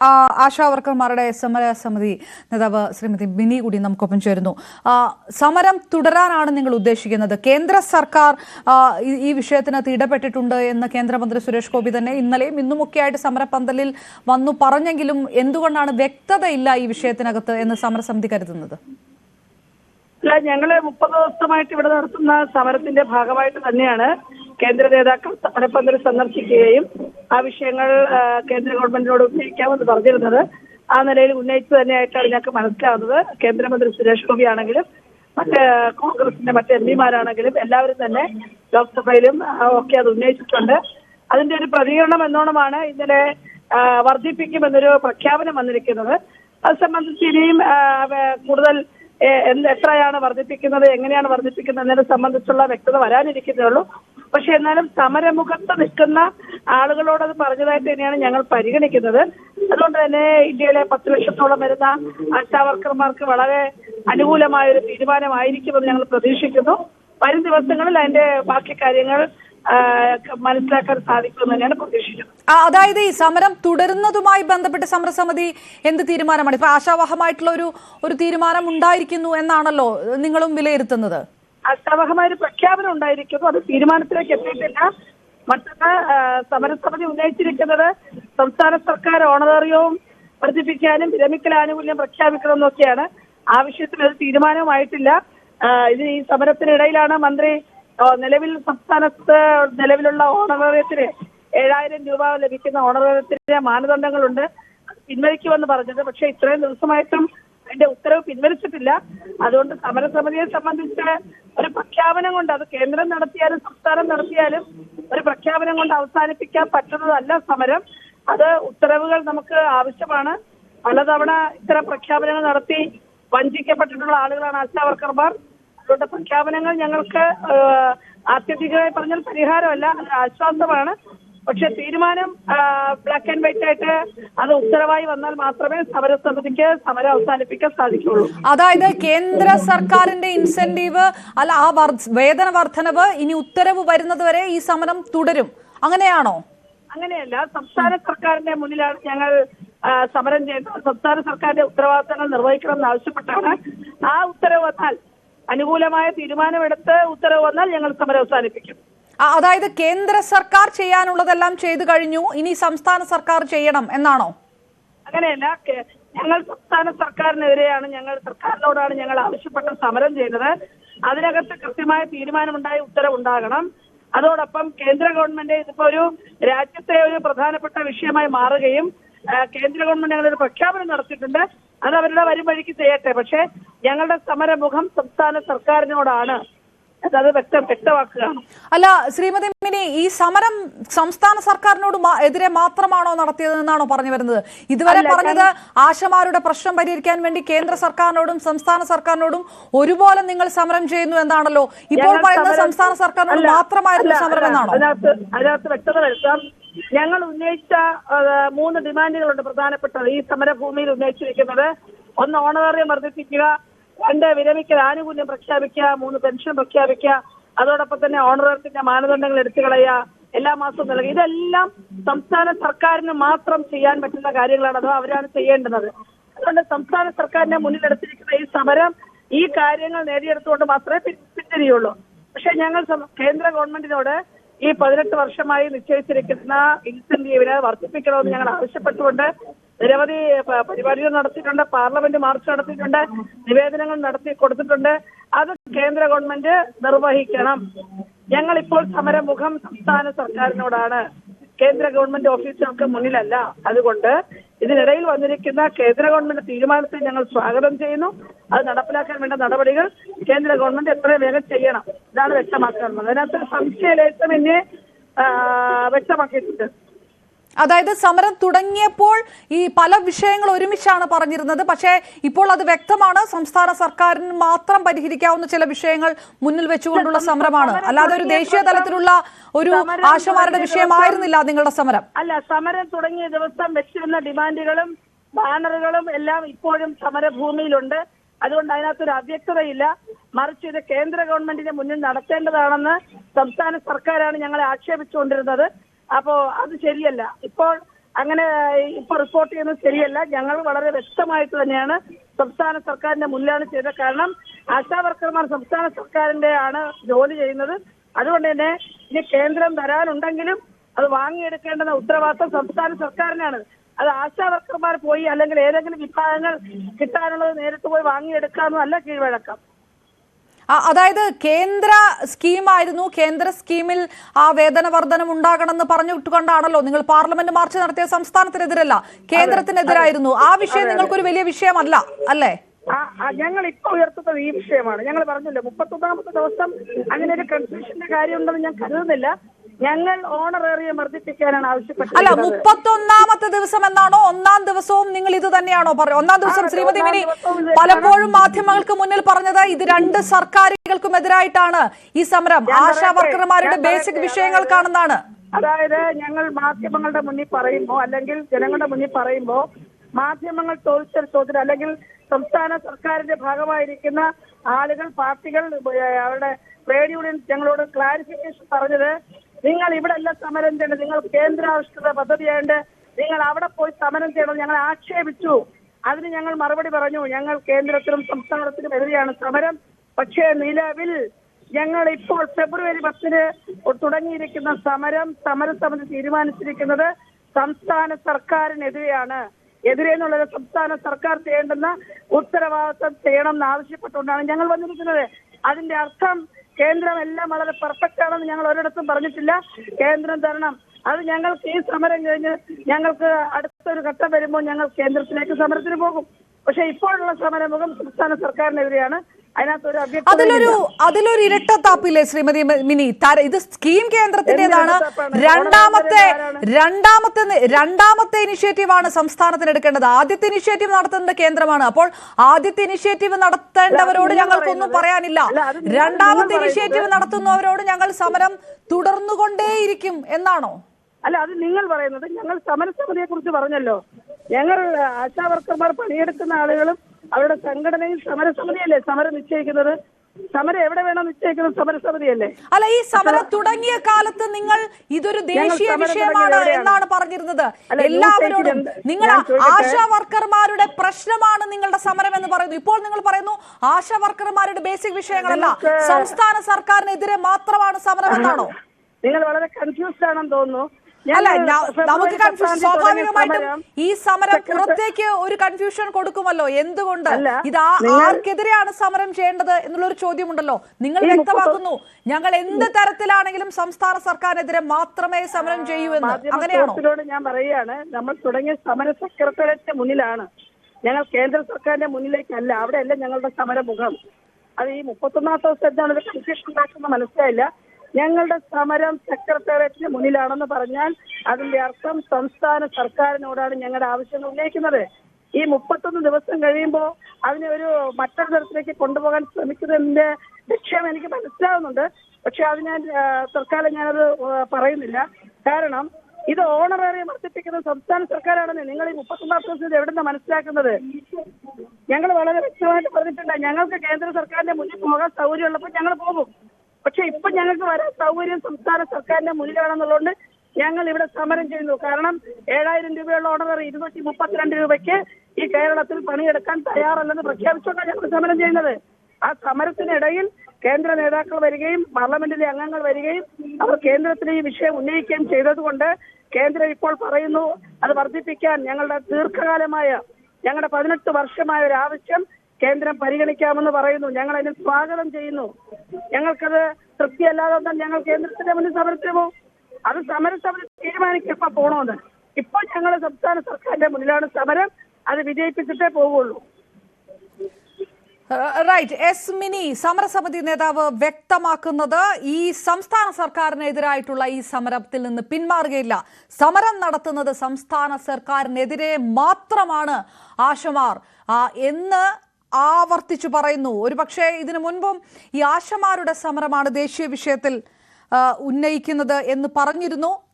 ആ, ആശാ വർക്കർമാരുടെ സമര സമിതി നേതാവ് ശ്രീമതി ബിനി കൂടി നമുക്കൊപ്പം ചേരുന്നു. സമരം തുടരാനാണ് നിങ്ങൾ ഉദ്ദേശിക്കുന്നത്? കേന്ദ്ര സർക്കാർ ഈ- വിഷയത്തിനകത്ത് ഇടപെട്ടിട്ടുണ്ട് എന്ന് കേന്ദ്രമന്ത്രി സുരേഷ് ഗോപി തന്നെ ഇന്നലെയും ഇന്നുമൊക്കെയായിട്ട് സമരപന്തലിൽ വന്നു പറഞ്ഞെങ്കിലും എന്തുകൊണ്ടാണ് വ്യക്തതയില്ല ഈ വിഷയത്തിനകത്ത് എന്ന് സമരസമിതി കരുതുന്നത്? ഞങ്ങൾ മുപ്പത് ദിവസമായിട്ട് ഇവിടെ നടത്തുന്ന സമരത്തിന്റെ ഭാഗമായിട്ട് തന്നെയാണ്. കേന്ദ്ര നേതാക്കൾ തടപ്പന്തൽ സന്ദർശിക്കുകയും ആ വിഷയങ്ങൾ കേന്ദ്ര ഗവൺമെന്റിനോട് ഉന്നയിക്കാമെന്ന് പറഞ്ഞിരുന്നത്. ആ നിലയിൽ ഉന്നയിച്ചു തന്നെയായിട്ടാണ് ഞങ്ങൾക്ക് മനസ്സിലാവുന്നത്. കേന്ദ്രമന്ത്രി സുരേഷ് ഗോപി ആണെങ്കിലും മറ്റ് കോൺഗ്രസിന്റെ മറ്റ് എം പിമാരാണെങ്കിലും എല്ലാവരും തന്നെ ലോക്സഭയിലും ഒക്കെ അത് ഉന്നയിച്ചിട്ടുണ്ട്. അതിന്റെ ഒരു പ്രതികരണം എന്നോണമാണ് ഇന്നലെ വർദ്ധിപ്പിക്കുമെന്നൊരു പ്രഖ്യാപനം വന്നിരിക്കുന്നത്. അത് സംബന്ധിച്ച് ഇനിയും കൂടുതൽ എത്രയാണ് വർദ്ധിപ്പിക്കുന്നത് എങ്ങനെയാണ് വർദ്ധിപ്പിക്കുന്നത് എന്നതിനെ സംബന്ധിച്ചുള്ള വ്യക്തത വരാനിരിക്കുന്നേ ഉള്ളൂ. പക്ഷെ എന്നാലും സമരമുഖത്ത് നിൽക്കുന്ന ആളുകളോട് അത് പറഞ്ഞതായിട്ട് തന്നെയാണ് ഞങ്ങൾ പരിഗണിക്കുന്നത്. അതുകൊണ്ട് തന്നെ ഇന്ത്യയിലെ പത്ത് ലക്ഷത്തോളം വരുന്ന ആശാവർക്കർമാർക്ക് വളരെ അനുകൂലമായ ഒരു തീരുമാനമായിരിക്കുമെന്ന് ഞങ്ങൾ പ്രതീക്ഷിക്കുന്നു. വരും ദിവസങ്ങളിൽ അതിന്റെ ബാക്കി കാര്യങ്ങൾ മനസ്സിലാക്കാൻ സാധിക്കുമെന്ന് തന്നെയാണ് പ്രതീക്ഷിക്കുന്നത്. ആ, അതായത് ഈ സമരം തുടരുന്നതുമായി ബന്ധപ്പെട്ട് സമരസമിതി എന്ത് തീരുമാനമാണ്? ഇപ്പൊ ആശാവഹമായിട്ടുള്ള ഒരു ഒരു തീരുമാനം ഉണ്ടായിരിക്കുന്നു എന്നാണല്ലോ നിങ്ങളും വിലയിരുത്തുന്നത്. ആശാവഹമായ ഒരു പ്രഖ്യാപനം ഉണ്ടായിരിക്കുന്നു. അത് തീരുമാനത്തിലേക്ക് എത്തിയിട്ടില്ല. മറ്റൊന്ന് സമരസമിതി ഉന്നയിച്ചിരിക്കുന്നത് സംസ്ഥാന സർക്കാർ ഓണറേറിയവും വർദ്ധിപ്പിക്കാനും വിരമിക്കൽ ആനുകൂല്യം പ്രഖ്യാപിക്കണമെന്നൊക്കെയാണ്. ആവശ്യത്തിന് ഒരു തീരുമാനവുമായിട്ടില്ല. ഇത് ഈ സമരത്തിനിടയിലാണ് മന്ത്രി നിലവിൽ സംസ്ഥാനത്ത് നിലവിലുള്ള ഓണറേറിയത്തിന് ഏഴായിരം രൂപ ലഭിക്കുന്ന ഓണറേറിയത്തിന്റെ മാനദണ്ഡങ്ങളുണ്ട്. പിൻവലിക്കുമെന്ന് പറഞ്ഞത്. പക്ഷെ ഇത്രയും ദിവസമായിട്ടും അതിന്റെ ഉത്തരവ് പിൻവലിച്ചിട്ടില്ല. അതുകൊണ്ട് സമരസമിതിയെ സംബന്ധിച്ച് ഒരു പ്രഖ്യാപനം കൊണ്ട് അത് കേന്ദ്രം നടത്തിയാലും സംസ്ഥാനം നടത്തിയാലും ഒരു പ്രഖ്യാപനം കൊണ്ട് അവസാനിപ്പിക്കാൻ പറ്റുന്നതല്ല സമരം. അത് ഉത്തരവുകൾ നമുക്ക് ആവശ്യമാണ്. പലതവണ ഇത്തരം പ്രഖ്യാപനങ്ങൾ നടത്തി വഞ്ചിക്കപ്പെട്ടിട്ടുള്ള ആളുകളാണ് ആശാ വർക്കർമാർ. അതുകൊണ്ട് പ്രഖ്യാപനങ്ങൾ ഞങ്ങൾക്ക് ആത്യന്തികമായി പറഞ്ഞാൽ പരിഹാരമല്ല ആശ്വാസമാണ്. പക്ഷെ തീരുമാനം ബ്ലാക്ക് ആൻഡ് വൈറ്റ് ആയിട്ട് അത് ഉത്തരവായി വന്നാൽ മാത്രമേ സമരസമിതിക്ക് സമരം അവസാനിപ്പിക്കാൻ സാധിക്കുള്ളൂ അതായത് കേന്ദ്ര സർക്കാരിന്റെ ഇൻസെന്റീവ് അല്ല ആ വേതന വർധനവ് ഇനി ഉത്തരവ് വരുന്നത് വരെ ഈ സമരം തുടരും. അങ്ങനെയാണോ? അങ്ങനെയല്ല സംസ്ഥാന സർക്കാരിന്റെ മുന്നിലാണ് ഞങ്ങൾ സമരം ചെയ്യുന്നത് സംസ്ഥാന സർക്കാരിന്റെ ഉത്തരവാദിത്തങ്ങൾ നിർവഹിക്കണമെന്ന് ആവശ്യപ്പെട്ടാണ് ആ ഉത്തരവ് വന്നാൽ അനുകൂലമായ തീരുമാനമെടുത്ത് ഉത്തരവ് വന്നാൽ ഞങ്ങൾ സമരം അവസാനിപ്പിക്കും. അതായത് കേന്ദ്ര സർക്കാർ ചെയ്യാനുള്ളതെല്ലാം ചെയ്തു കഴിഞ്ഞു ഇനി സംസ്ഥാന സർക്കാർ ചെയ്യണം എന്നാണോ? അങ്ങനെയല്ല ഞങ്ങൾ സംസ്ഥാന സർക്കാരിനെതിരെയാണ് ഞങ്ങൾ സർക്കാരിനോടാണ് ഞങ്ങൾ ആവശ്യപ്പെട്ട സമരം ചെയ്യുന്നത്. അതിനകത്ത് കൃത്യമായ തീരുമാനമുണ്ടായ ഉത്തരവുണ്ടാകണം. അതോടൊപ്പം കേന്ദ്ര ഗവൺമെന്റ് ഇതിപ്പോ ഒരു രാജ്യത്തെ ഒരു പ്രധാനപ്പെട്ട വിഷയമായി മാറുകയും കേന്ദ്ര ഗവൺമെന്റ് ഞങ്ങളൊരു പ്രഖ്യാപനം നടത്തിയിട്ടുണ്ട്. അത് അവരുടെ വരും വഴിക്ക് ചെയ്യട്ടെ. പക്ഷേ ഞങ്ങളുടെ സമരമുഖം സംസ്ഥാന സർക്കാരിനോടാണ്. അത് വ്യക്തം വ്യക്തമാക്കുകയാണ്. അല്ല ശ്രീമതി മിനി ഈ സമരം സംസ്ഥാന സർക്കാരിനോട് എതിരെ മാത്രമാണോ നടത്തിയതെന്നാണോ പറഞ്ഞു വരുന്നത്? ഇതുവരെ പറഞ്ഞത് ആശമാരുടെ പ്രശ്നം പരിഹരിക്കാൻ വേണ്ടി കേന്ദ്ര സർക്കാരിനോടും സംസ്ഥാന സർക്കാരിനോടും ഒരുപോലെ നിങ്ങൾ സമരം ചെയ്യുന്നു എന്നാണല്ലോ. ഇപ്പോൾ പറയുന്നത് സംസ്ഥാന സർക്കാരിനോട് മാത്രമായിരുന്നു സമരം എന്നാണോ? അതിനകത്ത് വ്യക്തത വരുത്താം. ഞങ്ങൾ ഉന്നയിച്ച മൂന്ന് ഡിമാൻഡുകളുണ്ട് പ്രധാനപ്പെട്ടത് ഈ സമരഭൂമിയിൽ ഉന്നയിച്ചിരിക്കുന്നത്. ഒന്ന് ഓണറേറിയം വർദ്ധിപ്പിക്കുക രണ്ട് വിരമിക്കൽ ആനുകൂല്യം പ്രഖ്യാപിക്കുക മൂന്ന് പെൻഷൻ പ്രഖ്യാപിക്കുക അതോടൊപ്പം തന്നെ ഓണറേറിയത്തിന്റെ മാനദണ്ഡങ്ങൾ എടുത്തു കളയുക എല്ലാ മാസവും നൽകുക. ഇതെല്ലാം സംസ്ഥാന സർക്കാരിന് മാത്രം ചെയ്യാൻ പറ്റുന്ന കാര്യങ്ങളാണ് അഥവാ അവരാണ് ചെയ്യേണ്ടുന്നത്. അതുകൊണ്ട് സംസ്ഥാന സർക്കാരിനെ മുന്നിലെടുത്തിരിക്കുന്ന ഈ സമരം ഈ കാര്യങ്ങൾ നേടിയെടുത്തുകൊണ്ട് മാത്രമേ പിന്തിരിയുള്ളൂ. പക്ഷെ ഞങ്ങൾ കേന്ദ്ര ഗവൺമെന്റിനോട് ഈ പതിനെട്ട് വർഷമായി നിശ്ചയിച്ചിരിക്കുന്ന ഇൻസെന്റീവിനെ വർദ്ധിപ്പിക്കണമെന്ന് ഞങ്ങൾ ആവശ്യപ്പെട്ടുകൊണ്ട് നിരവധി പരിപാടികൾ നടത്തിയിട്ടുണ്ട്. പാർലമെന്റ് മാർച്ച് നടത്തിയിട്ടുണ്ട്. നിവേദനങ്ങൾ നടത്തി കൊടുത്തിട്ടുണ്ട്. അത് കേന്ദ്ര ഗവൺമെന്റ് നിർവഹിക്കണം. ഞങ്ങൾ ഇപ്പോൾ സമരമുഖം സംസ്ഥാന സർക്കാരിനോടാണ്. കേന്ദ്ര ഗവൺമെന്റ് ഓഫീസുകൾക്ക് മുന്നിലല്ല. അതുകൊണ്ട് ഇതിനിടയിൽ വന്നിരിക്കുന്ന കേന്ദ്ര ഗവൺമെന്റ് തീരുമാനത്തെ ഞങ്ങൾ സ്വാഗതം ചെയ്യുന്നു. അത് നടപ്പിലാക്കാൻ വേണ്ട നടപടികൾ കേന്ദ്ര ഗവൺമെന്റ് എത്രയും വേഗം ചെയ്യണം. ഇതാണ് വ്യക്തമാക്കുന്നത് അതിനകത്ത് സംശയലേശം എന്നെ വ്യക്തമാക്കിയിട്ടുണ്ട്. അതായത് സമരം തുടങ്ങിയപ്പോൾ ഈ പല വിഷയങ്ങൾ ഒരുമിച്ചാണ് പറഞ്ഞിരുന്നത്. പക്ഷേ ഇപ്പോൾ അത് വ്യക്തമാണ്. സംസ്ഥാന സർക്കാരിന് മാത്രം പരിഹരിക്കാവുന്ന ചില വിഷയങ്ങൾ മുന്നിൽ വെച്ചുകൊണ്ടുള്ള സമരമാണ്. അല്ലാതെ ഒരു ദേശീയ തലത്തിലുള്ള ഒരു ആശമാരുടെ വിഷയമായിരുന്നില്ല നിങ്ങളുടെ സമരം. അല്ല സമരം തുടങ്ങിയ ദിവസം വെച്ചിരുന്ന ഡിമാൻഡുകളും ബാനറുകളും എല്ലാം ഇപ്പോഴും സമരഭൂമിയിലുണ്ട്. അതുകൊണ്ട് അതിനകത്തൊരു അവ്യക്തതയില്ല. മറിച്ച് ഇത് കേന്ദ്ര ഗവൺമെന്റിന്റെ മുന്നിൽ നടത്തേണ്ടതാണെന്ന് സംസ്ഥാന സർക്കാരാണ് ഞങ്ങളെ ആക്ഷേപിച്ചുകൊണ്ടിരുന്നത്. അപ്പോ അത് ശരിയല്ല. ഇപ്പോൾ അങ്ങനെ ഇപ്പൊ റിപ്പോർട്ട് ചെയ്യുന്നത് ശരിയല്ല. ഞങ്ങൾ വളരെ വ്യക്തമായിട്ട് തന്നെയാണ് സംസ്ഥാന സർക്കാരിന്റെ മുന്നിലാണ് ചെയ്തത് കാരണം ആശാ വർക്കർമാർ സംസ്ഥാന സർക്കാരിന്റെ ആണ് ജോലി ചെയ്യുന്നത്. അതുകൊണ്ട് തന്നെ ഇനി കേന്ദ്രം തരാനുണ്ടെങ്കിലും അത് വാങ്ങിയെടുക്കേണ്ടുന്ന ഉത്തരവാദിത്വം സംസ്ഥാന സർക്കാരിനാണ്. അത് ആശാ വർക്കർമാർ പോയി അല്ലെങ്കിൽ ഏതെങ്കിലും വിഭാഗങ്ങൾ കിട്ടാനുള്ളത് നേരിട്ട് പോയി വാങ്ങിയെടുക്കാമെന്നല്ല കീഴ്വഴക്കം. അതായത് കേന്ദ്ര സ്കീമായിരുന്നു. കേന്ദ്ര സ്കീമിൽ ആ വേതന വർധനം ഉണ്ടാകണമെന്ന് പറഞ്ഞുകൊണ്ടാണല്ലോ നിങ്ങൾ പാർലമെന്റ് മാർച്ച് നടത്തിയ സംസ്ഥാനത്തിനെതിരല്ല കേന്ദ്രത്തിനെതിരായിരുന്നു. ആ വിഷയം നിങ്ങൾക്കൊരു വലിയ വിഷയമല്ല അല്ലേ? ഞങ്ങൾ ഇപ്പൊ ഉയർത്തുന്നത് ഈ വിഷയമാണ്. ഞങ്ങൾ പറഞ്ഞില്ലേ മുപ്പത്തൊന്നാമത്തെ ദിവസം അങ്ങനെ ഒരു കൺഫ്യൂഷന്റെ കാര്യം ഉണ്ടെന്ന് ഞാൻ കരുതുന്നില്ല. ഞങ്ങൾ ഓണറേറിയം വർദ്ധിപ്പിക്കാനാണ് അല്ല ആവശ്യപ്പെട്ടത് മുപ്പത്തൊന്നാമത്തെ ദിവസം എന്നാണോ? ഒന്നാം ദിവസവും നിങ്ങൾ ഇത് തന്നെയാണോ പറയുക ഒന്നാം ദിവസം ശ്രീമതി മിനി പലപ്പോഴും മാധ്യമങ്ങൾക്ക് മുന്നിൽ പറഞ്ഞത് ഇത് രണ്ട് സർക്കാരുകൾക്കും എതിരായിട്ടാണ് ഈ സമരം. ആശാ വർക്കർമാരുടെ ബേസിക് വിഷയങ്ങൾക്കാണെന്നാണ് അതായത് ഞങ്ങൾ മാധ്യമങ്ങളുടെ മുന്നിൽ പറയുമ്പോ അല്ലെങ്കിൽ ജനങ്ങളുടെ മുന്നിൽ പറയുമ്പോ മാധ്യമങ്ങൾ ചോദിച്ച ചോദ്യം അല്ലെങ്കിൽ സംസ്ഥാന സർക്കാരിന്റെ ഭാഗമായിരിക്കുന്ന ആളുകൾ പാർട്ടികൾ അവരുടെ ട്രേഡ് യൂണിയൻ ഞങ്ങളോട് ക്ലാരിഫിക്കേഷൻ പറഞ്ഞത് നിങ്ങൾ ഇവിടെ അല്ല സമരം ചെയ്യണം നിങ്ങൾ കേന്ദ്രാവിഷ്കൃത പദ്ധതിയായിട്ട് നിങ്ങൾ അവിടെ പോയി സമരം ചെയ്യണം. ഞങ്ങൾ ആക്ഷേപിച്ചു. അതിന് ഞങ്ങൾ മറുപടി പറഞ്ഞു. ഞങ്ങൾ കേന്ദ്രത്തിനും സംസ്ഥാനത്തിനും എതിരെയാണ് സമരം. പക്ഷേ നിലവിൽ ഞങ്ങൾ ഇപ്പോൾ ഫെബ്രുവരി പത്തിന് തുടങ്ങിയിരിക്കുന്ന സമരം സമരസമിതി തീരുമാനിച്ചിരിക്കുന്നത് സംസ്ഥാന സർക്കാരിനെതിരെയാണ്. എതിരെ എന്നുള്ളത് സംസ്ഥാന സർക്കാർ ചെയ്യേണ്ടുന്ന ഉത്തരവാദിത്വം ചെയ്യണം എന്ന് ആവശ്യപ്പെട്ടുകൊണ്ടാണ് ഞങ്ങൾ വന്നിരിക്കുന്നത്. അതിന്റെ അർത്ഥം കേന്ദ്രം എല്ലാം വളരെ പെർഫെക്റ്റ് ആണെന്ന് ഞങ്ങൾ ഒരിടത്തും പറഞ്ഞിട്ടില്ല. കേന്ദ്രം തരണം. അത് ഞങ്ങൾക്ക് ഈ സമരം കഴിഞ്ഞ് ഞങ്ങൾക്ക് അടുത്തൊരു ഘട്ടം വരുമ്പോൾ ഞങ്ങൾ കേന്ദ്രത്തിലേക്ക് സമരത്തിന് പോകും. പക്ഷെ ഇപ്പോഴുള്ള സമരമുഖം സംസ്ഥാന സർക്കാരിനെതിരെയാണ്. അതിലൊരു അതിലൊരു ഇരട്ടത്താപ്പില്ലേ ശ്രീമതി മിനി? താര ഇത് സ്കീം കേന്ദ്രത്തിന്റേതാണ്. രണ്ടാമത്തെ രണ്ടാമത്തെ രണ്ടാമത്തെ ഇനിഷ്യേറ്റീവ് ആണ് സംസ്ഥാനത്തിന് എടുക്കേണ്ടത്. ആദ്യത്തെ ഇനിഷ്യേറ്റീവ് നടത്തുന്നത് കേന്ദ്രമാണ്. അപ്പോൾ ആദ്യത്തെ ഇനിഷ്യേറ്റീവ് നടത്തേണ്ടവരോട് ഞങ്ങൾക്കൊന്നും പറയാനില്ല. രണ്ടാമത്തെ ഇനിഷ്യേറ്റീവ് നടത്തുന്നവരോട് ഞങ്ങൾ സമരം തുടർന്നുകൊണ്ടേയിരിക്കും എന്നാണോ? അല്ല അത് നിങ്ങൾ പറയുന്നത്. ഞങ്ങൾ സമരസമിതിയെ കുറിച്ച് പറഞ്ഞല്ലോ. ഞങ്ങൾ ആശാ വർക്കർമാർ പണിയെടുക്കുന്ന ആളുകളും അവരുടെ സംഘടനയും സമരസമിതിയല്ലേ? സമരം നിശ്ചയിക്കുന്നത്? സമരം എവിടെ വേണം നിശ്ചയിക്കുന്നത്? സമരസമിതിയല്ലേ? അല്ല ഈ സമരം തുടങ്ങിയ കാലത്ത് നിങ്ങൾ ഇതൊരു ദേശീയ വിഷയമാണ് എന്നാണ് പറഞ്ഞിരുന്നത്. എല്ലാവരോടും നിങ്ങൾ ആശാ വർക്കർമാരുടെ പ്രശ്നമാണ് നിങ്ങളുടെ സമരം എന്ന് പറയുന്നു. ഇപ്പോൾ നിങ്ങൾ പറയുന്നു ആശാ വർക്കർമാരുടെ ബേസിക് വിഷയങ്ങളല്ല. സംസ്ഥാന സർക്കാരിനെതിരെ മാത്രമാണ് സമരം എന്നാണോ? നിങ്ങൾ വളരെ കൺഫ്യൂസ്ഡ് ആണെന്ന് തോന്നുന്നു. അല്ല നമുക്ക് കൺഫ്യൂഷൻ സ്വാഭാവികമായിട്ടും ഈ സമരം പുറത്തേക്ക് ഒരു കൺഫ്യൂഷൻ കൊടുക്കുമല്ലോ? എന്തുകൊണ്ട്? ഇത് ആർക്കെതിരെയാണ് സമരം ചെയ്യേണ്ടത് എന്നുള്ളൊരു ചോദ്യമുണ്ടല്ലോ. നിങ്ങൾ വ്യക്തമാക്കുന്നു. ഞങ്ങൾ എന്ത് തരത്തിലാണെങ്കിലും സംസ്ഥാന സർക്കാരിനെതിരെ മാത്രമേ സമരം ചെയ്യൂ എന്ന്. അങ്ങനെയാണോ? ഞാൻ പറയുകയാണ് നമ്മൾ തുടങ്ങിയ സമര സെക്രട്ടേറിയറ്റിന്റെ മുന്നിലാണ്. ഞങ്ങൾ കേന്ദ്ര സർക്കാരിന്റെ മുന്നിലേക്കല്ല അവിടെയല്ല ഞങ്ങളുടെ സമരമുഖം. അത് ഈ മുപ്പത്തൊന്നാമത്തെ ദിവസം എന്താണ് കൺഫ്യൂഷൻ ഉണ്ടാക്കുന്ന മനസ്സിലായില്ല. ഞങ്ങളുടെ സമരം സെക്രട്ടേറിയറ്റിന് മുന്നിലാണെന്ന് പറഞ്ഞാൽ അതിന്റെ അർത്ഥം സംസ്ഥാന സർക്കാരിനോടാണ് ഞങ്ങളുടെ ആവശ്യങ്ങൾ ഉന്നയിക്കുന്നത്. ഈ മുപ്പത്തൊന്ന് ദിവസം കഴിയുമ്പോൾ അതിനെ ഒരു മറ്റൊരു തരത്തിലേക്ക് കൊണ്ടുപോകാൻ ശ്രമിക്കുന്നതിന്റെ ലക്ഷ്യം എനിക്ക് മനസ്സിലാവുന്നുണ്ട്. പക്ഷെ അത് ഞാൻ തൽക്കാലം ഞാനത് പറയുന്നില്ല. കാരണം ഇത് ഓണറേറിയം വർദ്ധിപ്പിക്കുന്നത് സംസ്ഥാന സർക്കാരാണെന്ന് നിങ്ങൾ ഈ മുപ്പത്തൊന്നാം ദിവസം എവിടുന്ന മനസ്സിലാക്കുന്നത്? ഞങ്ങൾ വളരെ വ്യക്തമായിട്ട് പറഞ്ഞിട്ടുണ്ട്. ഞങ്ങൾക്ക് കേന്ദ്ര സർക്കാരിന്റെ മുന്നിൽ പോകാൻ സൗകര്യമുള്ളപ്പോൾ ഞങ്ങൾ പോകും. പക്ഷെ ഇപ്പൊ ഞങ്ങൾക്ക് വരാൻ സൗകര്യം സംസ്ഥാന സർക്കാരിന്റെ മുന്നിലാണെന്നുള്ളതുകൊണ്ട് ഞങ്ങൾ ഇവിടെ സമരം ചെയ്യുന്നു. കാരണം ഏഴായിരം രൂപയുള്ള ഓർഡർ ഇരുന്നൂറ്റി മുപ്പത്തിരണ്ട് രൂപയ്ക്ക് ഈ കേരളത്തിൽ പണിയെടുക്കാൻ തയ്യാറല്ലെന്ന് പ്രഖ്യാപിച്ചുകൊണ്ടാണ് ഞങ്ങൾ സമരം ചെയ്യുന്നത്. ആ സമരത്തിനിടയിൽ കേന്ദ്ര നേതാക്കൾ വരികയും പാർലമെന്റിലെ അംഗങ്ങൾ വരികയും അവർ കേന്ദ്രത്തിൽ ഈ വിഷയം ഉന്നയിക്കുകയും ചെയ്തതുകൊണ്ട് കേന്ദ്രം ഇപ്പോൾ പറയുന്നു അത് വർദ്ധിപ്പിക്കാൻ ഞങ്ങളുടെ ദീർഘകാലമായ ഞങ്ങളുടെ പതിനെട്ട് വർഷമായ ഒരു ആവശ്യം കേന്ദ്രം പരിഗണിക്കാമെന്ന് പറയുന്നു. ഞങ്ങൾ അതിന് സ്വാഗതം ചെയ്യുന്നു. ഞങ്ങൾക്കത് തൃപ്തിയല്ലാതെ വന്നാൽ ഞങ്ങൾ കേന്ദ്രത്തിന്റെ മുന്നിൽ സമരത്തിന് അത് സമരസമിതി തീരുമാനിക്കും എപ്പോ പോണോന്ന്. ഇപ്പൊ ഞങ്ങൾ സംസ്ഥാന സർക്കാരിന്റെ മുന്നിലാണ് സമരം. അത് വിജയിപ്പിച്ചിട്ടേ പോവുള്ളൂ. റൈറ്റ്. എസ് മിനി സമരസമിതി നേതാവ് വ്യക്തമാക്കുന്നത് ഈ സംസ്ഥാന സർക്കാരിനെതിരായിട്ടുള്ള ഈ സമരത്തിൽ നിന്ന് പിന്മാറുകയില്ല. സമരം നടത്തുന്നത് സംസ്ഥാന സർക്കാരിനെതിരെ മാത്രമാണ് ആശമാർ. എന്ന് ആവർത്തിച്ചു പറയുന്നു. ഒരുപക്ഷെ ഇതിനു മുൻപും ഈ ആശമാരുടെ സമരമാണ് ദേശീയ വിഷയത്തിൽ ഉന്നയിക്കുന്നത് എന്ന് പറഞ്ഞിരുന്നു.